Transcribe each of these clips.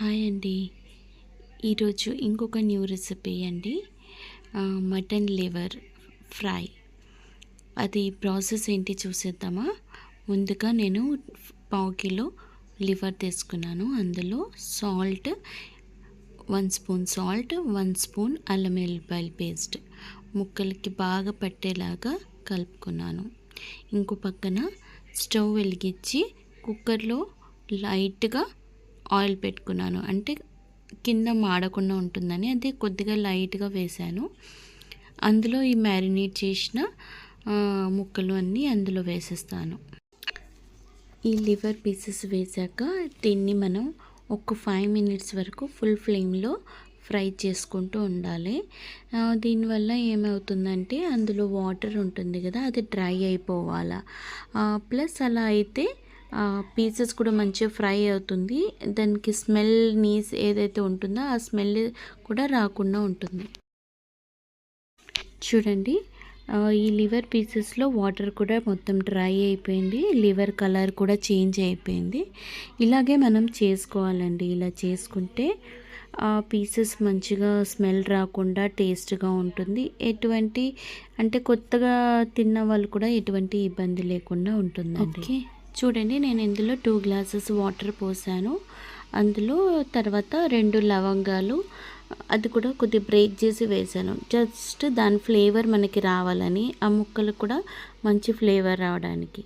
Hi అండి. ఈరోజు ఇంకొక న్యూ రెసిపీ అండి. Mutton liver fry. అది ప్రాసెస్ ఏంటి చూసేద్దామా? ముందుగా నేను పావు కిలో లివర్ తీసుకున్నాను. అందులో salt one spoon salt one spoon అల్లం వెల్లిపాయల పేస్ట్ ముక్కలకి బాగా పట్టేలాగా కలుపుకున్నాను. ఇంకో పక్కన స్టవ్ వెలిగించి కుక్కర్లో లైట్గా ఆయిల్ పెట్టుకున్నాను. అంటే కింద మాడకుండా ఉంటుందని అది కొద్దిగా లైట్గా వేశాను. అందులో ఈ మ్యారినేట్ చేసిన ముక్కలు అన్నీ అందులో వేసేస్తాను. ఈ లివర్ పీసెస్ వేసాక దీన్ని మనం ఒక ఫైవ్ మినిట్స్ వరకు ఫుల్ ఫ్లేమ్లో ఫ్రై చేసుకుంటూ ఉండాలి. దీనివల్ల ఏమవుతుందంటే అందులో వాటర్ ఉంటుంది కదా అది డ్రై అయిపోవాలా. ప్లస్ అలా అయితే పీసెస్ కూడా మంచిగా ఫ్రై అవుతుంది. దానికి స్మెల్ నీస్ ఏదైతే ఉంటుందో ఆ స్మెల్ కూడా రాకుండా ఉంటుంది. చూడండి. ఈ లివర్ పీసెస్లో వాటర్ కూడా మొత్తం డ్రై అయిపోయింది. లివర్ కలర్ కూడా చేంజ్ అయిపోయింది. ఇలాగే మనం చేసుకోవాలండి. ఇలా చేసుకుంటే ఆ పీసెస్ మంచిగా స్మెల్ రాకుండా టేస్ట్గా ఉంటుంది. ఎటువంటి అంటే కొత్తగా తిన్న వాళ్ళు కూడా ఎటువంటి ఇబ్బంది లేకుండా ఉంటుంది ఓకే. చూడండి నేను ఇందులో టూ గ్లాసెస్ వాటర్ పోసాను. అందులో తర్వాత రెండు లవంగాలు అది కూడా కొద్దిగా బ్రేక్ చేసి వేసాను. జస్ట్ దాని ఫ్లేవర్ మనకి రావాలని ఆ ముక్కలు కూడా మంచి ఫ్లేవర్ రావడానికి.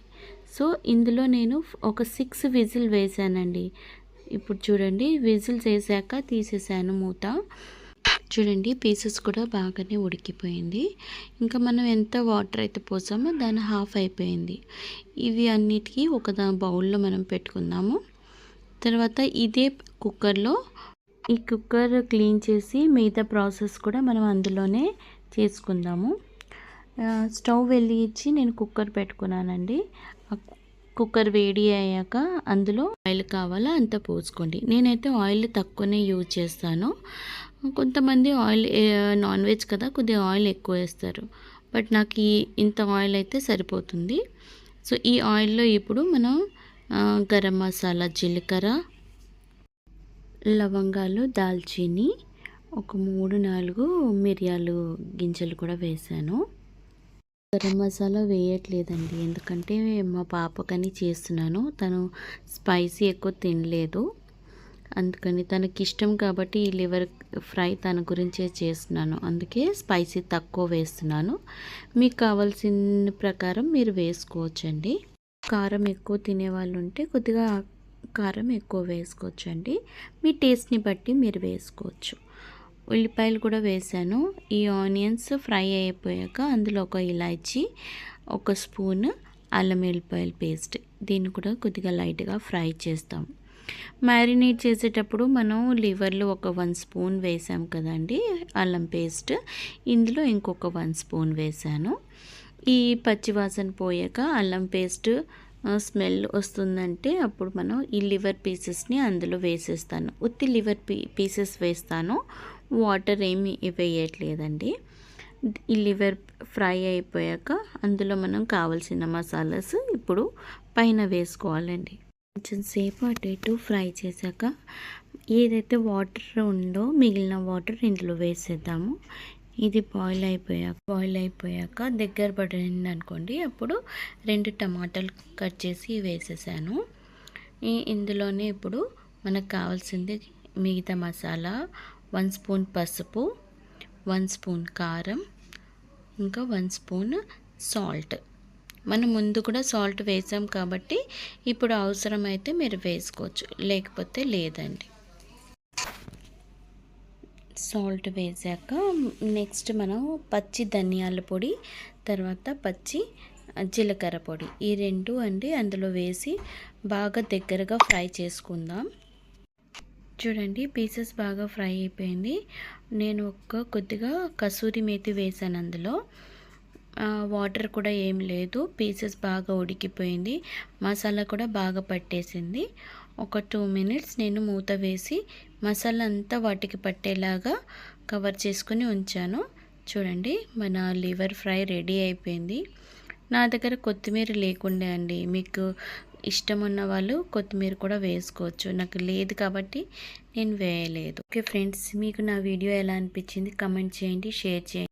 సో ఇందులో నేను ఒక సిక్స్ విజిల్ వేసానండి. ఇప్పుడు చూడండి విజిల్స్ వేసాక తీసేసాను మూత. చూడండి పీసెస్ కూడా బాగానే ఉడికిపోయింది. ఇంకా మనం ఎంత వాటర్ అయితే పోసామో దాని హాఫ్ అయిపోయింది. ఇవి అన్నిటికీ ఒక బౌల్లో మనం పెట్టుకుందాము. తర్వాత ఇదే కుక్కర్లో ఈ కుక్కర్ క్లీన్ చేసి మిగతా ప్రాసెస్ కూడా మనం అందులోనే చేసుకుందాము. ఆ, స్టవ్ వెలిగించి నేను కుక్కర్ పెట్టుకున్నానండి. కుక్కర్ వేడి అయ్యాక అందులో ఆయిల్ కావాలా అంత పోసుకోండి. నేనైతే ఆయిల్ తక్కువనే యూజ్ చేస్తాను. కొంతమంది ఆయిల్ నాన్ వెజ్ కదా కొద్దిగా ఆయిల్ ఎక్కువ వేస్తారు. బట్ నాకు ఈ ఇంత ఆయిల్ అయితే సరిపోతుంది. సో ఈ ఆయిల్లో ఇప్పుడు మనం గరం మసాలా జీలకర్ర లవంగాలు దాల్చిని ఒక మూడు నాలుగు మిరియాలు గింజలు కూడా వేసాను. గరం మసాలా వేయట్లేదండి. ఎందుకంటే మా పాపకని చేస్తున్నాను. తను స్పైసీ ఎక్కువ తినలేదు. అందుకని తనకి ఇష్టం కాబట్టి ఈ లివర్ ఫ్రై తన గురించే చేస్తున్నాను. అందుకే స్పైసీ తక్కువ వేస్తున్నాను. మీకు కావాల్సిన ప్రకారం మీరు వేసుకోవచ్చండి. కారం ఎక్కువ తినేవాళ్ళు ఉంటే కొద్దిగా కారం ఎక్కువ వేసుకోవచ్చండి. మీ టేస్ట్ని బట్టి మీరు వేసుకోవచ్చు. ఉల్లిపాయలు కూడా వేసాను. ఈ ఆనియన్స్ ఫ్రై అయిపోయాక అందులో ఒక ఇలాచి ఒక స్పూన్ అల్లం వెల్లిపాయల పేస్ట్. దీన్ని కూడా కొద్దిగా లైట్గా ఫ్రై చేస్తాం. మ్యారినేట్ చేసేటప్పుడు మనం లివర్లో ఒక వన్ స్పూన్ వేసాం కదండి అల్లం పేస్ట్. ఇందులో ఇంకొక వన్ స్పూన్ వేసాను. ఈ పచ్చివాసన పోయాక అల్లం పేస్ట్ స్మెల్ వస్తుందంటే అప్పుడు మనం ఈ లివర్ పీసెస్ని అందులో వేసేస్తాను. ఉత్తి లివర్ పీ పీసెస్ వేస్తాను. వాటర్ ఏమి వేయట్లేదండి. ఈ లివర్ ఫ్రై అయిపోయాక అందులో మనం కావలసిన మసాలాస్ ఇప్పుడు పైన వేసుకోవాలండి. కొంచెం సేపు అటు ఇటు ఫ్రై చేశాక ఏదైతే వాటర్ ఉందో మిగిలిన వాటర్ ఇందులో వేసేద్దాము. ఇది బాయిల్ అయిపోయాక బాయిల్ అయిపోయాక దగ్గర పడింది అనుకోండి. అప్పుడు రెండు టమాటాలు కట్ చేసి వేసేసాను. ఇందులోనే ఇప్పుడు మనకు కావాల్సింది మిగతా మసాలా వన్ స్పూన్ పసుపు వన్ స్పూన్ కారం ఇంకా వన్ స్పూన్ సాల్ట్. మనం ముందు కూడా సాల్ట్ వేసాం కాబట్టి ఇప్పుడు అవసరమైతే మీరు వేసుకోవచ్చు లేకపోతే లేదండి. సాల్ట్ వేసాక నెక్స్ట్ మనం పచ్చి ధనియాల పొడి తర్వాత పచ్చి జీలకర్ర పొడి. ఈ రెండు అండి అందులో వేసి బాగా దగ్గరగా ఫ్రై చేసుకుందాం. చూడండి పీసెస్ బాగా ఫ్రై అయిపోయింది. నేను ఒక కొద్దిగా కసూరి మేతి వేసాను అందులో. వాటర్ కూడా ఏం లేదు. పీసెస్ బాగా ఉడికిపోయింది. మసాలా కూడా బాగా పట్టేసింది. ఒక టూ మినిట్స్ నేను మూత వేసి మసాలా అంతా వాటికి పట్టేలాగా కవర్ చేసుకుని ఉంచాను. చూడండి మన లివర్ ఫ్రై రెడీ అయిపోయింది. నా దగ్గర కొత్తిమీర లేకుండే అండి. మీకు ఇష్టం ఉన్న వాళ్ళు కొత్తిమీర కూడా వేసుకోవచ్చు. నాకు లేదు కాబట్టి నేను వేయలేదు. ఓకే ఫ్రెండ్స్ మీకు నా వీడియో ఎలా అనిపించింది? కమెంట్ చేయండి షేర్ చేయండి.